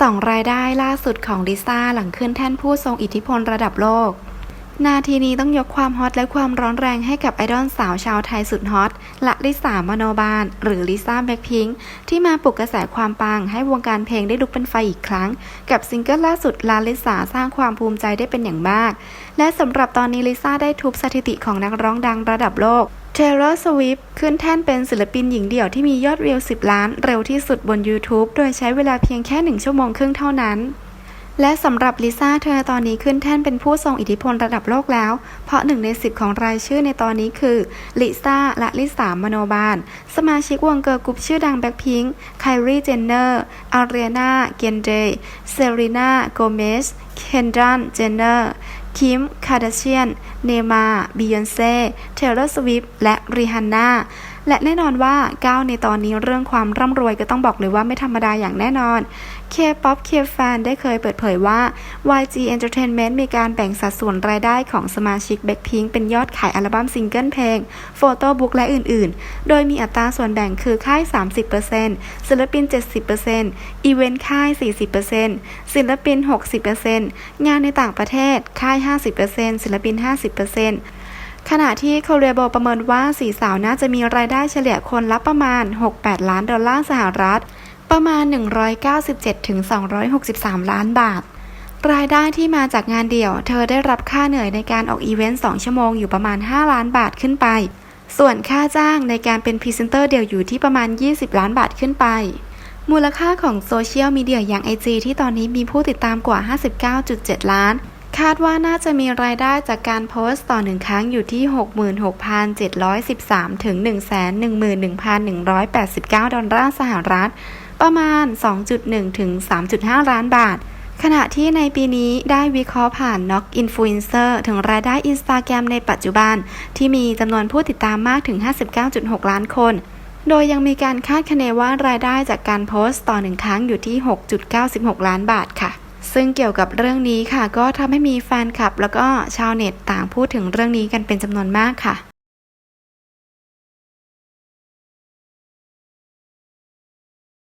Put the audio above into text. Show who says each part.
Speaker 1: สองรายได้ล่าสุดของลิซ่าหลังขึ้นแท่นผู้ทรงอิทธิพลระดับโลก นาทีนี้ต้องยกความฮอตและความร้อนแรงให้กับไอดอลสาวชาวไทยสุดฮอตละลิสามโนบาล หรือลิซ่าแบ็คพิงค์ที่มาปลุกกระแสความปังให้วงการเพลงได้ลุกเป็นไฟอีกครั้ง กับซิงเกิลล่าสุดลาลิสาสร้างความภูมิใจได้เป็นอย่างมาก และสำหรับตอนนี้ลิซ่าได้ทุบสถิติของนักร้องดังระดับโลก Taylor Swift ขึ้นแท่นเป็นศิลปินหญิงเดี่ยวที่มียอดวิว 10 ล้านเร็วที่สุดบน YouTube โดยใช้เวลาเพียงแค่ 1 ชั่วโมงครึ่งเท่านั้น และสำหรับลิซ่าเธอตอนนี้ขึ้นแท่นเป็นผู้ทรงอิทธิพลระดับโลกแล้ว เพราะหนึ่งในสิบของรายชื่อในตอนนี้คือลิซ่าและลิสามโนบาล สมาชิกวงเกิร์ลกรุ๊ปชื่อดังแบ็คพิงค์ไคลีเจนเนอร์อารีนาเกนเดย์เซรีนาโกเมสเคนดันเจนเนอร์ คิม คาร์ดาเชียน เนมา บิยอนเซ่ เทเลอร์สวิฟและริฮันนา และแน่นอนว่าก้าวในตอนนี้เรื่องความร่ำรวยก็ต้องบอกเลยว่าไม่ธรรมดาอย่างแน่นอน K-POP K-Fan ได้เคยเปิดเผยว่า YG Entertainment มีการแบ่งสัดส่วนรายได้ของสมาชิก Blackpink เป็นยอดขายอัลบั้มซิงเกิลเพลง โฟโต้บุ๊กและอื่นๆ โดยมีอัตราส่วนแบ่งคือค่าย 30%ศิลปิน 70%อีเวนต์ค่าย 40%ศิลปิน 60%งานในต่างประเทศค่าย 50%ศิลปิน 50% ขณะที่ k o r e a b o ประเมินว่าสี่สาวน่าจะมีรายได้เฉลี่ยคนละประมาณ 6-8 ล้านดอลลาร์สหรัฐ ประมาณ 197-263 ล้านบาท รายได้ที่มาจากงานเดี่ยว เธอได้รับค่าเหนื่อยในการออกอีเวนต์ 2 ชั่วโมงอยู่ประมาณ 5 ล้านบาทขึ้นไป ส่วนค่าจ้างในการเป็นพรีเซนเตอร์เดี่ยวอยู่ที่ประมาณ 20 ล้านบาทขึ้นไป มูลค่าของโซเชียลมีเดียอย่าง IG ที่ตอนนี้มีผู้ติดตามกว่า 59.7 ล้าน คาดว่าน่าจะมีรายได้จากการโพสต์ต่อหนึ่งครั้งอยู่ที่ 66,713 ถึง 111,189 ดอลลาร์สหรัฐ ประมาณ 2.1 ถึง 3.5 ล้านบาท ขณะที่ในปีนี้ได้วิเคราะห์ผ่าน Knock Influencer ถึงรายได้ Instagram ในปัจจุบัน ที่มีจำนวนผู้ติดตามมากถึง 59.6 ล้านคนโดยยังมีการคาดคะเนว่ารายได้จากการโพสต์ต่อหนึ่งครั้งอยู่ที่ 6.96 ล้านบาทค่ะ ซึ่งเกี่ยวกับเรื่องนี้ค่ะ ก็ทำให้มีแฟนคลับ แล้วก็ชาวเน็ตต่างพูดถึงเรื่องนี้กันเป็นจำนวนมากค่ะ